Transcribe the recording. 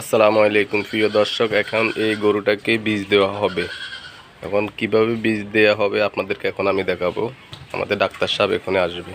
আসসালামু আলাইকুম, প্রিয় দর্শক, এখন এই গরুটাকে বীজ দেওয়া হবে। এখন কীভাবে বীজ দেওয়া হবে আপনাদেরকে এখন আমি দেখাবো। আমাদের ডাক্তার সাহেব এখানে আসবে।